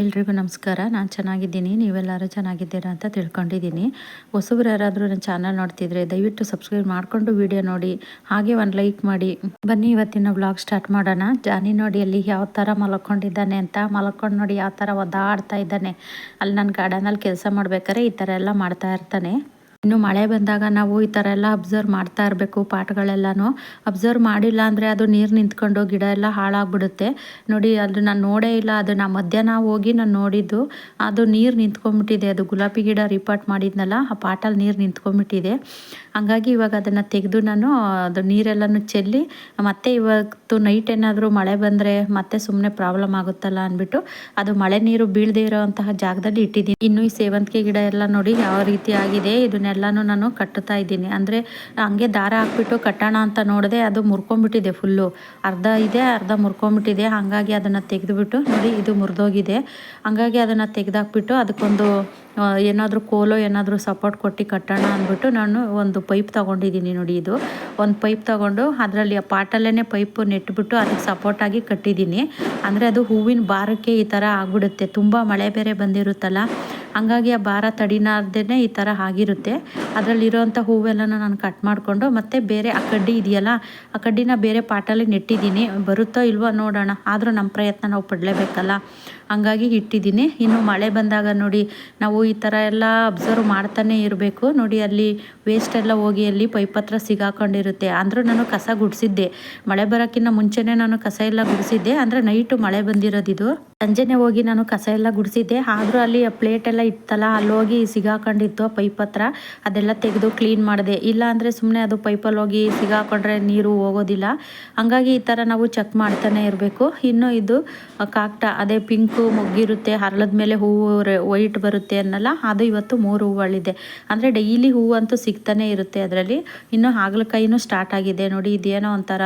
ಎಲ್ರಿಗೂ ನಮಸ್ಕಾರ. ನಾನು ಚೆನ್ನಾಗಿದ್ದೀನಿ. ನೀವೆಲ್ಲರೂ ಚೆನ್ನಾಗಿದ್ದೀರಾ ಅಂತ ತಿಳ್ಕೊಂಡಿದ್ದೀನಿ. ಹೊಸಬ್ರು ಯಾರಾದರೂ ನನ್ನ ಚಾನಲ್ ನೋಡ್ತಿದ್ರೆ ದಯವಿಟ್ಟು ಸಬ್ಸ್ಕ್ರೈಬ್ ಮಾಡಿಕೊಂಡು ವಿಡಿಯೋ ನೋಡಿ. ಹಾಗೆ ಒಂದು ಲೈಕ್ ಮಾಡಿ. ಬನ್ನಿ, ಇವತ್ತಿನ ವ್ಲಾಗ್ ಸ್ಟಾರ್ಟ್ ಮಾಡೋಣ. ಜಾನಿ ನೋಡಿ ಅಲ್ಲಿ ಯಾವ ಥರ ಮಲ್ಕೊಂಡಿದ್ದಾನೆ ಅಂತ. ಮಲ್ಕೊಂಡು ನೋಡಿ ಯಾವ ಥರ ಒದ್ದಾಡ್ತಾ ಇದ್ದಾನೆ. ಅಲ್ಲಿ ನನ್ನ ಗಾರ್ಡನಲ್ಲಿ ಕೆಲಸ ಮಾಡ್ಬೇಕಾದ್ರೆ ಈ ಥರ ಎಲ್ಲ ಮಾಡ್ತಾ ಇರ್ತಾನೆ. ಇನ್ನು ಮಳೆ ಬಂದಾಗ ನಾವು ಈ ಥರ ಎಲ್ಲ ಅಬ್ಸರ್ವ್ ಮಾಡ್ತಾ ಇರಬೇಕು ಪಾಟ್ಗಳೆಲ್ಲನೂ. ಅಬ್ಸರ್ವ್ ಮಾಡಿಲ್ಲ ಅಂದರೆ ಅದು ನೀರು ನಿಂತ್ಕೊಂಡು ಗಿಡ ಎಲ್ಲ ಹಾಳಾಗ್ಬಿಡುತ್ತೆ. ನೋಡಿ, ಅದು ನಾನು ನೋಡೇ ಇಲ್ಲ, ಅದು ನಾ ಮಧ್ಯಾಹ್ನ ಹೋಗಿ ನಾನು ನೋಡಿದ್ದು. ಅದು ನೀರು ನಿಂತ್ಕೊಂಡ್ಬಿಟ್ಟಿದೆ, ಅದು ಗುಲಾಬಿ ಗಿಡ ರಿಪಾರ್ಟ್ ಮಾಡಿದ್ನಲ್ಲ, ಆ ಪಾಟಲ್ಲಿ ನೀರು ನಿಂತ್ಕೊಂಡ್ಬಿಟ್ಟಿದೆ. ಹಂಗಾಗಿ ಇವಾಗ ಅದನ್ನು ತೆಗೆದು ನಾನು, ಅದು ನೀರೆಲ್ಲನೂ ಚೆಲ್ಲಿ, ಮತ್ತೆ ಇವತ್ತು ನೈಟ್ ಏನಾದರೂ ಮಳೆ ಬಂದರೆ ಮತ್ತೆ ಸುಮ್ಮನೆ ಪ್ರಾಬ್ಲಮ್ ಆಗುತ್ತಲ್ಲ ಅಂದ್ಬಿಟ್ಟು, ಅದು ಮಳೆ ನೀರು ಬೀಳದೇ ಇರೋವಂತಹ ಜಾಗದಲ್ಲಿ ಇಟ್ಟಿದ್ದೀನಿ. ಇನ್ನು ಈ ಸೇವಂತಿಗೆ ಗಿಡ ಎಲ್ಲ ನೋಡಿ, ಯಾವ ರೀತಿ ಆಗಿದೆ ಇದನ್ನೆಲ್ಲನೂ ನಾನು ಕಟ್ಟುತ್ತಾ ಇದ್ದೀನಿ. ಅಂದರೆ ಹಂಗೆ ದಾರ ಹಾಕ್ಬಿಟ್ಟು ಕಟ್ಟೋಣ ಅಂತ ನೋಡಿದೆ ಅದು ಮುರ್ಕೊಂಬಿಟ್ಟಿದೆ ಫುಲ್ಲು ಅರ್ಧ ಇದೆ, ಅರ್ಧ ಮುರ್ಕೊಂಬಿಟ್ಟಿದೆ. ಹಾಗಾಗಿ ಅದನ್ನು ತೆಗೆದುಬಿಟ್ಟು ನೋಡಿ ಇದು ಮುರಿದೋಗಿದೆ. ಹಂಗಾಗಿ ಅದನ್ನು ತೆಗೆದಾಕ್ಬಿಟ್ಟು ಅದಕ್ಕೊಂದು ಏನಾದರೂ ಕೋಲೋ ಏನಾದರೂ ಸಪೋರ್ಟ್ ಕೊಟ್ಟು ಕಟ್ಟೋಣ ಅಂದ್ಬಿಟ್ಟು ನಾನು ಒಂದು ಪೈಪ್ ತೊಗೊಂಡಿದ್ದೀನಿ ನೋಡಿ ಇದು. ಒಂದು ಪೈಪ್ ತೊಗೊಂಡು ಅದರಲ್ಲಿ ಆ ಪಾಟಲ್ಲೇ ಪೈಪು ನೆಟ್ಬಿಟ್ಟು ಅದಕ್ಕೆ ಸಪೋರ್ಟಾಗಿ ಕಟ್ಟಿದ್ದೀನಿ. ಅಂದರೆ ಅದು ಹೂವಿನ ಬಾರಕ್ಕೆ ಈ ಥರ ಆಗ್ಬಿಡುತ್ತೆ. ತುಂಬ ಮಳೆ ಬೇರೆ ಬಂದಿರುತ್ತಲ್ಲ. ಹಂಗಾಗಿ ಆ ಭಾರ ತಡಿನಾರ್ದೇ ಈ ಥರ ಆಗಿರುತ್ತೆ. ಅದರಲ್ಲಿರೋವಂಥ ಹೂವೆಲ್ಲ ನಾನು ಕಟ್ ಮಾಡಿಕೊಂಡು ಮತ್ತು ಬೇರೆ ಆ ಕಡ್ಡಿ ಇದೆಯಲ್ಲ, ಆ ಕಡ್ಡಿನ ಬೇರೆ ಪಾಟಲ್ಲಿ ನೆಟ್ಟಿದ್ದೀನಿ. ಬರುತ್ತೋ ಇಲ್ವೋ ನೋಡೋಣ. ಆದರೂ ನಮ್ಮ ಪ್ರಯತ್ನ ನಾವು ಪಡಲೇಬೇಕಲ್ಲ. ಹಂಗಾಗಿ ಇಟ್ಟಿದ್ದೀನಿ. ಇನ್ನು ಮಳೆ ಬಂದಾಗ ನೋಡಿ, ನಾವು ಈ ಥರ ಎಲ್ಲ ಅಬ್ಸರ್ವ್ ಮಾಡ್ತಾನೆ ಇರಬೇಕು. ನೋಡಿ, ಅಲ್ಲಿ ವೇಸ್ಟ್ ಎಲ್ಲ ಹೋಗಿ ಅಲ್ಲಿ ಪೈಪ್ ಹತ್ರ ಸಿಗಾಕೊಂಡಿರುತ್ತೆ. ಅಂದರೂ ನಾನು ಕಸ ಗುಡಿಸಿದ್ದೆ. ಮಳೆ ಬರೋಕ್ಕಿಂತ ಮುಂಚೆನೇ ನಾನು ಕಸ ಎಲ್ಲ ಗುಡಿಸಿದ್ದೆ. ಅಂದರೆ ನೈಟು ಮಳೆ ಬಂದಿರೋದಿದು. ಸಂಜೆನೆ ಹೋಗಿ ನಾನು ಕಸ ಎಲ್ಲ ಗುಡಿಸಿದ್ದೆ. ಆದರೂ ಅಲ್ಲಿ ಪ್ಲೇಟ್ ಎಲ್ಲ ಇತ್ತಲ್ಲ ಅಲ್ಲಿ ಹೋಗಿ ಸಿಗಾಕೊಂಡಿತ್ತು ಪೈಪ್ ಹತ್ರ. ಅದೆಲ್ಲ ತೆಗೆದು ಕ್ಲೀನ್ ಮಾಡಿದೆ. ಇಲ್ಲ ಅಂದರೆ ಸುಮ್ಮನೆ ಅದು ಪೈಪಲ್ಲಿ ಹೋಗಿ ಸಿಗಾಕೊಂಡ್ರೆ ನೀರು ಹೋಗೋದಿಲ್ಲ. ಹಂಗಾಗಿ ಈ ಥರ ನಾವು ಚೆಕ್ ಮಾಡ್ತಾನೆ ಇರಬೇಕು. ಇನ್ನು ಇದು ಕಾಕ್ಟ, ಅದೇ ಪಿಂಕು ಮೊಗ್ಗಿರುತ್ತೆ, ಹರಳದ ಮೇಲೆ ಹೂವು ವೈಟ್ ಬರುತ್ತೆ ಅನ್ನಲ್ಲ, ಅದು ಇವತ್ತು ಮೂರು ಹೂವುಗಳಿದೆ ಅಂದರೆ ಡೈಲಿ ಹೂವು ಅಂತೂ ಸಿಗ್ತಾನೆ ಇರುತ್ತೆ ಅದರಲ್ಲಿ. ಇನ್ನು ಹಾಗಲಕಾಯಿನೂ ಸ್ಟಾರ್ಟ್ ಆಗಿದೆ ನೋಡಿ, ಇದೇನೋ ಒಂಥರ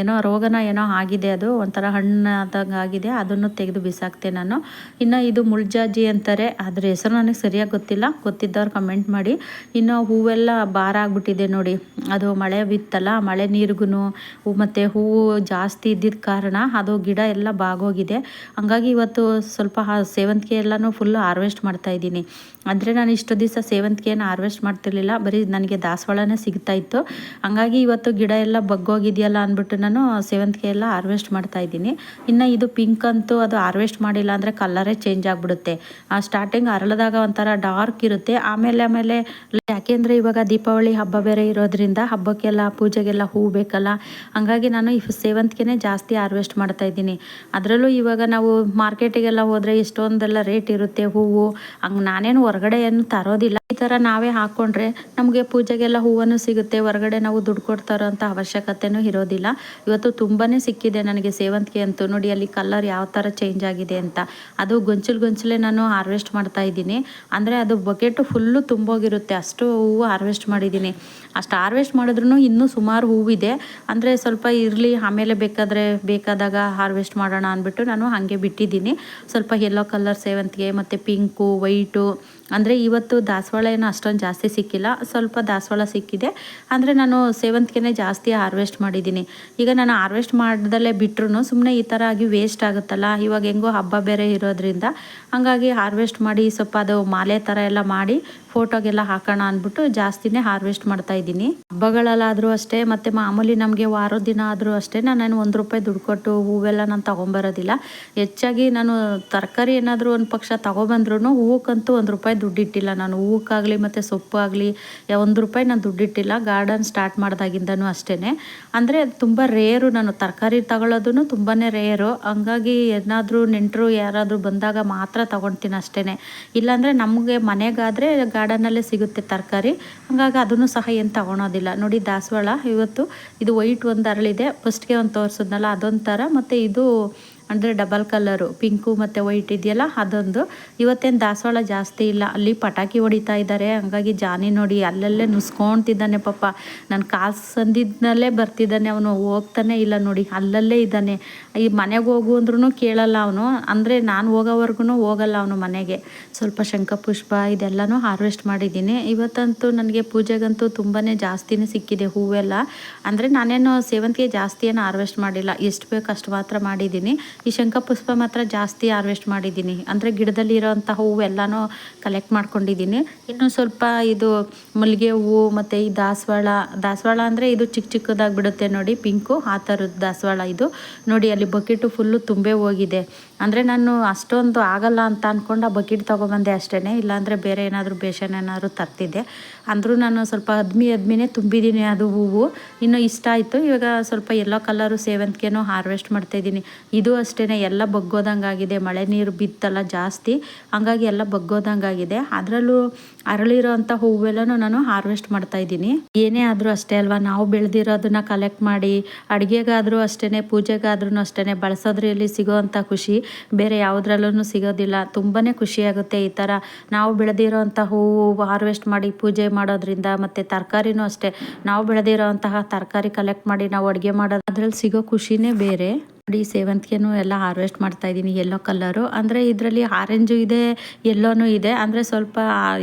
ಏನೋ ರೋಗನ ಏನೋ ಆಗಿದೆ ಅದು, ಒಂಥರ ಹಣ್ಣಾದಂಗೆ ಆಗಿದೆ ಅದನ್ನು ತೆಗೆದು ಬಿಸಾಕ್ತೆ ನಾನು. ಇನ್ನು ಇದು ಮುಳ್ಜಾಜಿ ಅಂತಾರೆ, ಅದ್ರ ಹೆಸರು ನನಗೆ ಸರಿಯಾಗಿ ಗೊತ್ತಿಲ್ಲ, ಗೊತ್ತಿದ್ದವ್ರು ಕಮೆಂಟ್ ಮಾಡಿ. ಇನ್ನು ಹೂವೆಲ್ಲ ಭಾರ ಆಗಿಬಿಟ್ಟಿದೆ ನೋಡಿ, ಅದು ಮಳೆ ಬಿತ್ತಲ್ಲ, ಮಳೆ ನೀರಿಗೂ ಮತ್ತು ಹೂವು ಜಾಸ್ತಿ ಇದ್ದಿದ್ದ ಕಾರಣ ಅದು ಗಿಡ ಎಲ್ಲ ಬಾಗೋಗಿದೆ. ಹಂಗಾಗಿ ಇವತ್ತು ಸ್ವಲ್ಪ ಸೇವಂತಿಗೆ ಎಲ್ಲನೂ ಫುಲ್ಲು ಹಾರ್ವೆಸ್ಟ್ ಮಾಡ್ತಾಯಿದ್ದೀನಿ ಅಂದರೆ ನಾನು ಇಷ್ಟು ದಿವಸ ಸೇವಂತಿಗೆಯನ್ನು ಹಾರ್ವೆಸ್ಟ್ ಮಾಡ್ತಿರ್ಲಿಲ್ಲ, ಬರೀ ನನಗೆ ದಾಸವಾಳನೇ ಸಿಗ್ತಾ ಇತ್ತು. ಹಂಗಾಗಿ ಇವತ್ತು ಗಿಡ ಎಲ್ಲ ಬಗ್ಗೋಗಿದೆಯಲ್ಲ ಅಂದ್ಬಿಟ್ಟು ನಾನು ಸೇವಂತಿಗೆ ಎಲ್ಲ ಹಾರ್ವೆಸ್ಟ್ ಮಾಡ್ತಾ ಇದ್ದೀನಿ. ಇನ್ನು ಇದು ಪಿಂಕ್ ಅಂತೂ ಅದು ಹಾರ್ವೆಸ್ಟ್ ಮಾಡಿಲ್ಲ ಅಂದರೆ ಕಲರೇ ಚೇಂಜ್ ಆಗಿಬಿಡುತ್ತೆ. ಆ ಸ್ಟಾರ್ಟಿಂಗ್ ಅರಳದಾಗ ಒಂಥರ ಡಾರ್ಕ್ ಇರುತ್ತೆ. ಆಮೇಲೆ ಆಮೇಲೆ ಯಾಕೆಂದರೆ ಇವಾಗ ದೀಪಾವಳಿ ಹಬ್ಬ ಬೇರೆ ಇರೋದ್ರಿಂದ ಹಬ್ಬಕ್ಕೆಲ್ಲ, ಪೂಜೆಗೆಲ್ಲ ಹೂ ಬೇಕಲ್ಲ. ಹಂಗಾಗಿ ನಾನು ಈ ಸೇವಂತಿಗೆನೇ ಜಾಸ್ತಿ ಹಾರ್ವೆಸ್ಟ್ ಮಾಡ್ತಾ ಇದ್ದೀನಿ. ಅದರಲ್ಲೂ ಇವಾಗ ನಾವು ಮಾರ್ಕೆಟಿಗೆಲ್ಲ ಹೋದರೆ ಎಷ್ಟೊಂದೆಲ್ಲ ರೇಟ್ ಇರುತ್ತೆ ಹೂವು. ಹಂಗೆ ನಾನೇನು ಹೊರಗಡೆ ಏನು ತರೋದಿಲ್ಲ. ಈ ಥರ ನಾವೇ ಹಾಕ್ಕೊಂಡ್ರೆ ನಮಗೆ ಪೂಜೆಗೆಲ್ಲ ಹೂವನ್ನು ಸಿಗುತ್ತೆ. ಹೊರಗಡೆ ನಾವು ದುಡ್ಡು ಕೊಡ್ತಾರೋ ಅಂತ ಅವಶ್ಯಕತೆನೂ ಇರೋದಿಲ್ಲ. ಇವತ್ತು ತುಂಬಾ ಸಿಕ್ಕಿದೆ ನನಗೆ ಸೇವಂತಿಗೆ ಅಂತೂ. ನೋಡಿ, ಅಲ್ಲಿ ಕಲರ್ ಯಾವ ಥರ ಚೇಂಜ್ ಆಗಿದೆ ಅಂತ. ಅದು ಗೊಂಚಲು ಗೊಂಚಲೇ ನಾನು ಹಾರ್ವೆಸ್ಟ್ ಮಾಡ್ತಾ ಇದ್ದೀನಿ. ಅಂದರೆ ಅದು ಬಕೆಟು ಫುಲ್ಲು ತುಂಬೋಗಿರುತ್ತೆ. ಅಷ್ಟು ಹೂವು ಹಾರ್ವೆಸ್ಟ್ ಮಾಡಿದ್ದೀನಿ. ಅಷ್ಟು ಹಾರ್ವೆಸ್ಟ್ ಮಾಡಿದ್ರೂ ಇನ್ನೂ ಸುಮಾರು ಹೂವಿದೆ. ಅಂದರೆ ಸ್ವಲ್ಪ ಇರಲಿ, ಆಮೇಲೆ ಬೇಕಾದರೆ ಬೇಕಾದಾಗ ಹಾರ್ವೆಸ್ಟ್ ಮಾಡೋಣ ಅಂದ್ಬಿಟ್ಟು ನಾನು ಹಾಗೆ ಬಿಟ್ಟಿದ್ದೀನಿ. ಸ್ವಲ್ಪ ಯೆಲ್ಲೋ ಕಲರ್ ಸೇವಂತಿಗೆ, ಮತ್ತು ಪಿಂಕು ವೈಟು ಅಂದರೆ ಇವತ್ತು ದಾಸವಾಳ ಏನು ಅಷ್ಟೊಂದು ಜಾಸ್ತಿ ಸಿಕ್ಕಿಲ್ಲ. ಸ್ವಲ್ಪ ದಾಸವಾಳ ಸಿಕ್ಕಿದೆ. ಅಂದರೆ ನಾನು ಸೇವಂತಿಗೆನೇ ಜಾಸ್ತಿ ಹಾರ್ವೆಸ್ಟ್ ಮಾಡಿದ್ದೀನಿ. ಈಗ ನಾನು ಹಾರ್ವೆಸ್ಟ್ ಮಾಡ್ದಲ್ಲೇ ಬಿಟ್ರು ಸುಮ್ಮನೆ ಈ ಥರ ಆಗಿ ವೇಸ್ಟ್ ಆಗುತ್ತಲ್ಲ. ಇವಾಗ ಹೆಂಗೋ ಹಬ್ಬ ಬೇರೆ ಇರೋದ್ರಿಂದ ಹಂಗಾಗಿ ಹಾರ್ವೆಸ್ಟ್ ಮಾಡಿ ಸ್ವಲ್ಪ ಅದು ಮಾಲೆ ಥರ ಎಲ್ಲ ಮಾಡಿ ಫೋಟೋಗೆಲ್ಲ ಹಾಕೋಣ ಅಂದ್ಬಿಟ್ಟು ಜಾಸ್ತಿನೇ ಹಾರ್ವೆಸ್ಟ್ ಮಾಡ್ತಾ ಇದ್ದೀನಿ. ಹಬ್ಬಗಳಲ್ಲಾದರೂ ಅಷ್ಟೇ, ಮತ್ತು ಮಾಮೂಲಿ ನಮಗೆ ವಾರದ ದಿನ ಆದರೂ ಅಷ್ಟೇ ನಾನು ಒಂದು ರೂಪಾಯಿ ದುಡ್ಡು ಕೊಟ್ಟು ಹೂವೆಲ್ಲ ನಾನು ತೊಗೊಂಬರೋದಿಲ್ಲ. ಹೆಚ್ಚಾಗಿ ನಾನು ತರಕಾರಿ ಏನಾದರೂ ಒಂದು ಪಕ್ಷ ತೊಗೊಬಂದ್ರೂ ಹೂವಕ್ಕಂತೂ ಒಂದು ರೂಪಾಯಿ ದುಡ್ಡಿಟ್ಟಿಲ್ಲ. ನಾನು ಹೂವಕ್ಕಾಗಲಿ ಮತ್ತು ಸೊಪ್ಪು ಆಗಲಿ ಒಂದು ರೂಪಾಯಿ ನಾನು ದುಡ್ಡಿಟ್ಟಿಲ್ಲ. ಗಾರ್ಡನ್ ಸ್ಟಾರ್ಟ್ ಮಾಡಿದಾಗಿಂದನೂ ಅಷ್ಟೇ ಅಂದರೆ ತುಂಬ ರೇರು ನಾನು ತರಕಾರಿ ತಗೊಳ್ಳೋದು ತುಂಬಾ ರೇರು. ಹಂಗಾಗಿ ಏನಾದರೂ ನೆಂಟರು ಯಾರಾದರೂ ಬಂದಾಗ ಮಾತ್ರ ತೊಗೊಳ್ತೀನಿ ಅಷ್ಟೇ ಇಲ್ಲಾಂದರೆ ನಮಗೆ ಮನೆಗಾದರೆ ಗಾರ್ಡನಲ್ಲೇ ಸಿಗುತ್ತೆ ತರಕಾರಿ. ಹಾಗಾಗಿ ಅದನ್ನು ಸಹ ಏನು ತೊಗೊಳೋದಿಲ್ಲ. ನೋಡಿ ದಾಸವಾಳ, ಇವತ್ತು ಇದು ವೈಟ್ ಒಂದು ಅರಳಿದೆ. ಫಸ್ಟ್ಗೆ ಒಂದು ತೋರಿಸಿದ್ನಲ್ಲ ಅದೊಂಥರ. ಮತ್ತು ಇದು ಅಂದರೆ ಡಬಲ್ ಕಲರು, ಪಿಂಕು ಮತ್ತು ವೈಟ್ ಇದೆಯಲ್ಲ, ಅದೊಂದು. ಇವತ್ತೇನು ದಾಸವಾಳ ಜಾಸ್ತಿ ಇಲ್ಲ. ಅಲ್ಲಿ ಪಟಾಕಿ ಹೊಡಿತಾ ಇದ್ದಾರೆ ಹಂಗಾಗಿ ಜಾನಿ ನೋಡಿ, ಅಲ್ಲಲ್ಲೇ ನುಸ್ಕೊಳ್ತಿದ್ದಾನೆ ಪಾಪ. ನಾನು ಕಾಸು ಸಂದಿದ್ನಲ್ಲೇ ಬರ್ತಿದ್ದಾನೆ ಅವನು. ಹೋಗ್ತಾನೆ ಇಲ್ಲ ನೋಡಿ, ಅಲ್ಲಲ್ಲೇ ಇದ್ದಾನೆ. ಈ ಮನೆಗೆ ಹೋಗು ಅಂದ್ರೂ ಕೇಳಲ್ಲ ಅವನು. ಅಂದರೆ ನಾನು ಹೋಗೋವರೆಗೂ ಹೋಗಲ್ಲ ಅವನು ಮನೆಗೆ. ಸ್ವಲ್ಪ ಶಂಖಪುಷ್ಪ ಇದೆಲ್ಲನೂ ಹಾರ್ವೆಸ್ಟ್ ಮಾಡಿದ್ದೀನಿ. ಇವತ್ತಂತೂ ನನಗೆ ಪೂಜೆಗಂತೂ ತುಂಬಾ ಜಾಸ್ತಿನೇ ಸಿಕ್ಕಿದೆ ಹೂವೆಲ್ಲ. ಅಂದರೆ ನಾನೇನು ಸೇವಂತಿಗೆ ಜಾಸ್ತಿ ಏನು ಹಾರ್ವೆಸ್ಟ್ ಮಾಡಿಲ್ಲ. ಎಷ್ಟು ಬೇಕು ಅಷ್ಟು ಮಾತ್ರ ಮಾಡಿದ್ದೀನಿ. ಈ ಶಂಖಪುಷ್ಪ ಮಾತ್ರ ಜಾಸ್ತಿ ಹಾರ್ವೆಸ್ಟ್ ಮಾಡಿದ್ದೀನಿ. ಅಂದರೆ ಗಿಡದಲ್ಲಿ ಇರೋವಂಥ ಹೂವು ಎಲ್ಲನೂ ಕಲೆಕ್ಟ್ ಮಾಡ್ಕೊಂಡಿದ್ದೀನಿ. ಇನ್ನು ಸ್ವಲ್ಪ ಇದು ಮಲ್ಲಿಗೆ ಹೂವು ಮತ್ತು ಈ ದಾಸವಾಳ ದಾಸವಾಳ ಅಂದರೆ ಇದು ಚಿಕ್ಕ ಚಿಕ್ಕದಾಗಿ ಬಿಡುತ್ತೆ ನೋಡಿ ಪಿಂಕು, ಆ ಥರದ್ದು ದಾಸವಾಳ ಇದು. ನೋಡಿ ಅಲ್ಲಿ ಬಕೆಟು ಫುಲ್ಲು ತುಂಬೆ ಹೋಗಿದೆ. ಅಂದರೆ ನಾನು ಅಷ್ಟೊಂದು ಆಗಲ್ಲ ಅಂತ ಅಂದ್ಕೊಂಡು ಆ ಬಕೆಟ್ ತೊಗೊಬಂದೆ ಅಷ್ಟೇ ಇಲ್ಲಾಂದರೆ ಬೇರೆ ಏನಾದರೂ ಬೇಷನ್ ಏನಾದರೂ ತರ್ತಿದ್ದೆ. ಅಂದರೂ ನಾನು ಸ್ವಲ್ಪ ಅದ್ಮಿ ಅದ್ಮಿನೇ ತುಂಬಿದ್ದೀನಿ ಅದು ಹೂವು. ಇನ್ನು ಇಷ್ಟ ಆಯಿತು. ಇವಾಗ ಸ್ವಲ್ಪ ಎಲ್ಲೋ ಕಲರು ಸೇವಂತಿಗೆನೂ ಹಾರ್ವೆಸ್ಟ್ ಮಾಡ್ತಾಯಿದ್ದೀನಿ ಇದು ಅಷ್ಟೇ ಎಲ್ಲ ಬಗ್ಗೋದಂಗಾಗಿದೆ. ಮಳೆ ನೀರು ಬಿತ್ತಲ್ಲ ಜಾಸ್ತಿ. ಹಂಗಾಗಿ ಎಲ್ಲ ಬಗ್ಗೋದಂಗಾಗಿದೆ. ಅದರಲ್ಲೂ ಅರಳಿರೋ ಅಂಥ ಹೂವೆಲ್ಲನೂ ನಾನು ಹಾರ್ವೆಸ್ಟ್ ಮಾಡ್ತಾ ಇದ್ದೀನಿ. ಏನೇ ಆದರೂ ಅಷ್ಟೇ ಅಲ್ವಾ? ನಾವು ಬೆಳೆದಿರೋದನ್ನ ಕಲೆಕ್ಟ್ ಮಾಡಿ, ಅಡುಗೆಗಾದರೂ ಅಷ್ಟೇ ಪೂಜೆಗಾದ್ರೂ ಅಷ್ಟೇ ಬಳಸೋದ್ರಲ್ಲಿ ಸಿಗೋವಂಥ ಖುಷಿ ಬೇರೆ ಯಾವುದ್ರಲ್ಲೂ ಸಿಗೋದಿಲ್ಲ. ತುಂಬಾ ಖುಷಿಯಾಗುತ್ತೆ ಈ ಥರ. ನಾವು ಬೆಳೆದಿರೋ ಅಂಥ ಹೂವು ಹಾರ್ವೆಸ್ಟ್ ಮಾಡಿ, ಪೂಜೆ ಮಾಡೋದ್ರಿಂದ ಮತ್ತು ತರಕಾರಿನೂ ಅಷ್ಟೇ. ನಾವು ಬೆಳೆದಿರೋ ಅಂತಹ ತರಕಾರಿ ಕಲೆಕ್ಟ್ ಮಾಡಿ, ನಾವು ಅಡುಗೆ ಮಾಡೋದ್ರಲ್ಲಿ ಸಿಗೋ ಖುಷಿನೇ ಬೇರೆ. ನೋಡಿ ಸೇವಂತಿಗೆನೂ ಎಲ್ಲ ಹಾರ್ವೆಸ್ಟ್ ಮಾಡ್ತಾ ಇದ್ದೀನಿ ಯೆಲ್ಲೋ ಕಲರು ಅಂದರೆ ಇದರಲ್ಲಿ ಆರೆಂಜು ಇದೆ ಎಲ್ಲೋನೂ ಇದೆ. ಅಂದರೆ ಸ್ವಲ್ಪ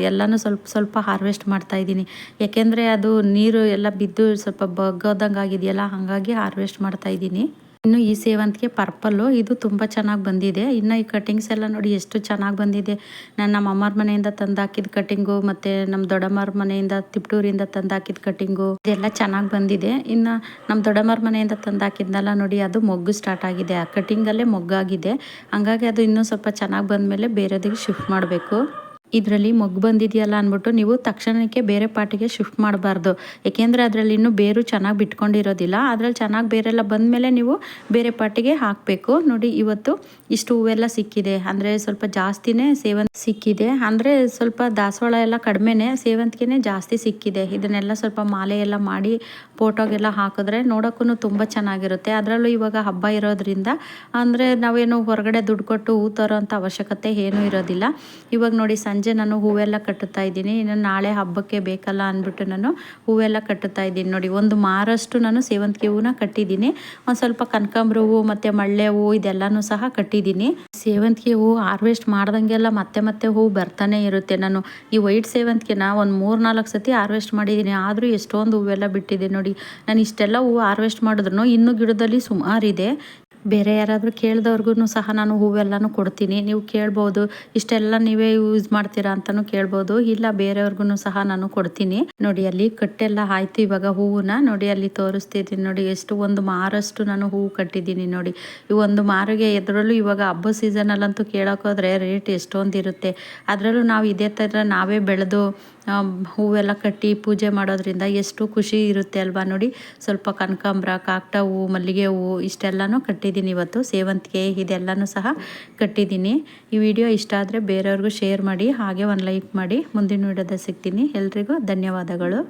ಎಲ್ಲನೂ ಸ್ವಲ್ಪ ಸ್ವಲ್ಪ ಹಾರ್ವೆಸ್ಟ್ ಮಾಡ್ತಾ ಇದ್ದೀನಿ. ಯಾಕೆಂದರೆ ಅದು ನೀರು ಎಲ್ಲ ಬಿದ್ದು ಸ್ವಲ್ಪ ಬಗ್ಗೋದಂಗೆ ಆಗಿದೆಯಲ್ಲ ಹಾಗಾಗಿ ಹಾರ್ವೆಸ್ಟ್ ಮಾಡ್ತಾ ಇದ್ದೀನಿ. ಇನ್ನು ಈ ಸೇವಂತಿಗೆ ಪರ್ಪಲ್ಲು, ಇದು ತುಂಬ ಚೆನ್ನಾಗಿ ಬಂದಿದೆ. ಇನ್ನು ಈ ಕಟ್ಟಿಂಗ್ಸ್ ಎಲ್ಲ ನೋಡಿ ಎಷ್ಟು ಚೆನ್ನಾಗಿ ಬಂದಿದೆ. ನಾನು ನಮ್ಮ ಅಮ್ಮರ ಮನೆಯಿಂದ ತಂದಾಕಿದ ಕಟ್ಟಿಂಗು, ಮತ್ತು ನಮ್ಮ ದೊಡ್ಡಮ್ಮರ ಮನೆಯಿಂದ ತಿಪ್ಟೂರಿಂದ ತಂದಾಕಿದ ಕಟ್ಟಿಂಗು, ಇದೆಲ್ಲ ಚೆನ್ನಾಗಿ ಬಂದಿದೆ. ಇನ್ನು ನಮ್ಮ ದೊಡ್ಡಮ್ಮರ ಮನೆಯಿಂದ ತಂದು ಹಾಕಿದ್ನಲ್ಲ ನೋಡಿ, ಅದು ಮೊಗ್ಗು ಸ್ಟಾರ್ಟ್ ಆಗಿದೆ. ಆ ಕಟ್ಟಿಂಗಲ್ಲೇ ಮೊಗ್ಗಾಗಿದೆ. ಹಂಗಾಗಿ ಅದು ಇನ್ನೂ ಸ್ವಲ್ಪ ಚೆನ್ನಾಗಿ ಬಂದಮೇಲೆ ಬೇರೆದಿಗೆ ಶಿಫ್ಟ್ ಮಾಡಬೇಕು. ಇದರಲ್ಲಿ ಮೊಗ್ಗು ಬಂದಿದೆಯಲ್ಲ ಅಂದ್ಬಿಟ್ಟು ನೀವು ತಕ್ಷಣಕ್ಕೆ ಬೇರೆ ಪಾಟಿಗೆ ಶಿಫ್ಟ್ ಮಾಡಬಾರ್ದು. ಏಕೆಂದರೆ ಅದರಲ್ಲಿ ಇನ್ನೂ ಬೇರು ಚೆನ್ನಾಗಿ ಬಿಟ್ಕೊಂಡಿರೋದಿಲ್ಲ. ಅದರಲ್ಲಿ ಚೆನ್ನಾಗಿ ಬೇರೆಲ್ಲ ಬಂದಮೇಲೆ ನೀವು ಬೇರೆ ಪಾಟಿಗೆ ಹಾಕಬೇಕು. ನೋಡಿ, ಇವತ್ತು ಇಷ್ಟು ಹೂವೆಲ್ಲ ಸಿಕ್ಕಿದೆ. ಅಂದರೆ ಸ್ವಲ್ಪ ಜಾಸ್ತಿನೇ ಸೇವಂತಿ ಸಿಕ್ಕಿದೆ. ಅಂದರೆ ಸ್ವಲ್ಪ ದಾಸವಾಳ ಎಲ್ಲ ಕಡಿಮೆನೆ ಸೇವಂತಿಗೆನೇ ಜಾಸ್ತಿ ಸಿಕ್ಕಿದೆ. ಇದನ್ನೆಲ್ಲ ಸ್ವಲ್ಪ ಮಾಲೆ ಎಲ್ಲ ಮಾಡಿ ಫೋಟೋಗೆಲ್ಲ ಹಾಕಿದ್ರೆ ನೋಡೋಕ್ಕೂ ತುಂಬ ಚೆನ್ನಾಗಿರುತ್ತೆ. ಅದರಲ್ಲೂ ಇವಾಗ ಹಬ್ಬ ಇರೋದ್ರಿಂದ ಅಂದರೆ ನಾವೇನು ಹೊರಗಡೆ ದುಡ್ಡು ಕೊಟ್ಟು ಹೂ ತರೋ ಅಂಥ ಅವಶ್ಯಕತೆ ಏನೂ ಇರೋದಿಲ್ಲ. ಇವಾಗ ನೋಡಿ, ಸಂಜೆ ನಾನು ಹೂವೆಲ್ಲ ಕಟ್ಟುತ್ತಾ ಇದ್ದೀನಿ. ಇನ್ನು ನಾಳೆ ಹಬ್ಬಕ್ಕೆ ಬೇಕಲ್ಲ ಅಂದ್ಬಿಟ್ಟು ನಾನು ಹೂವೆಲ್ಲ ಕಟ್ಟುತ್ತಾ ಇದ್ದೀನಿ. ನೋಡಿ, ಒಂದು ಮಾರಷ್ಟು ನಾನು ಸೇವಂತಿಗೆ ಹೂವನ್ನ ಕಟ್ಟಿದ್ದೀನಿ. ಒಂದು ಸ್ವಲ್ಪ ಕನಕಾಂಬ್ರ ಹೂವು ಮತ್ತು ಮಳ್ಳೆ ಹೂವು ಇದೆಲ್ಲನೂ ಸಹ ಕಟ್ಟಿದ್ದೀನಿ. ಸೇವಂತಿಗೆ ಹೂವು ಹಾರ್ವೆಸ್ಟ್ ಮಾಡ್ದಂಗೆಲ್ಲ ಮತ್ತೆ ಮತ್ತೆ ಹೂವು ಬರ್ತಾನೆ ಇರುತ್ತೆ ನಾನು. ಈ ವೈಟ್ ಸೇವಂತಿಗೆನ ಒಂದು ಮೂರು ನಾಲ್ಕು ಸತಿ ಹಾರ್ವೆಸ್ಟ್ ಮಾಡಿದ್ದೀನಿ. ಆದರೂ ಎಷ್ಟೊಂದು ಹೂವೆಲ್ಲ ಬಿಟ್ಟಿದ್ದೀನಿ ನೋಡಿ. ನಾನು ಇಷ್ಟೆಲ್ಲ ಹೂವು ಹಾರ್ವೆಸ್ಟ್ ಮಾಡಿದ್ರು ಇನ್ನೂ ಗಿಡದಲ್ಲಿ ಸುಮಾರಿದೆ. ಬೇರೆ ಯಾರಾದರೂ ಕೇಳಿದವ್ರಿಗೂ ಸಹ ನಾನು ಹೂವೆಲ್ಲನೂ ಕೊಡ್ತೀನಿ. ನೀವು ಕೇಳ್ಬೋದು, ಇಷ್ಟೆಲ್ಲ ನೀವೇ ಯೂಸ್ ಮಾಡ್ತೀರಾ ಅಂತಲೂ ಕೇಳ್ಬೋದು. ಇಲ್ಲ ಬೇರೆಯವ್ರಿಗೂ ಸಹ ನಾನು ಕೊಡ್ತೀನಿ. ನೋಡಿ, ಅಲ್ಲಿ ಕಟ್ಟೆಲ್ಲ ಆಯ್ತು ಇವಾಗ ಹೂವನ್ನ. ನೋಡಿ, ಅಲ್ಲಿ ತೋರಿಸ್ತಿದ್ದೀನಿ. ನೋಡಿ, ಎಷ್ಟು ಒಂದು ಮಾರಷ್ಟು ನಾನು ಹೂವು ಕಟ್ಟಿದ್ದೀನಿ. ನೋಡಿ, ಈ ಒಂದು ಮಾರಿಗೆ ಎದುರಲ್ಲೂ ಇವಾಗ ಹಬ್ಬ ಸೀಸನಲ್ಲಂತೂ ಕೇಳೋಕೋದ್ರೆ ರೇಟ್ ಎಷ್ಟೊಂದಿರುತ್ತೆ. ಅದರಲ್ಲೂ ನಾವು ಇದೇ ಥರ ನಾವೇ ಬೆಳೆದು ಹೂವೆಲ್ಲ ಕಟ್ಟಿ ಪೂಜೆ ಮಾಡೋದ್ರಿಂದ ಎಷ್ಟು ಖುಷಿ ಇರುತ್ತೆ ಅಲ್ವಾ ನೋಡಿ. ಸ್ವಲ್ಪ ಕನಕಾಂಬ್ರ ಕಾಕ್ಟ ಹೂವು ಮಲ್ಲಿಗೆ ಹೂವು ಇಷ್ಟೆಲ್ಲನೂ ಕಟ್ಟಿದ್ದೀನಿ ಇವತ್ತು. ಸೇವಂತಿಗೆ ಇದೆಲ್ಲನೂ ಸಹ ಕಟ್ಟಿದ್ದೀನಿ. ಈ ವಿಡಿಯೋ ಇಷ್ಟ ಆದರೆ ಬೇರೆಯವ್ರಿಗೂ ಶೇರ್ ಮಾಡಿ, ಹಾಗೆ ಒಂದು ಲೈಕ್ ಮಾಡಿ. ಮುಂದಿನ ವಿಡಿಯೋದ ಸಿಗ್ತೀನಿ. ಎಲ್ರಿಗೂ ಧನ್ಯವಾದಗಳು.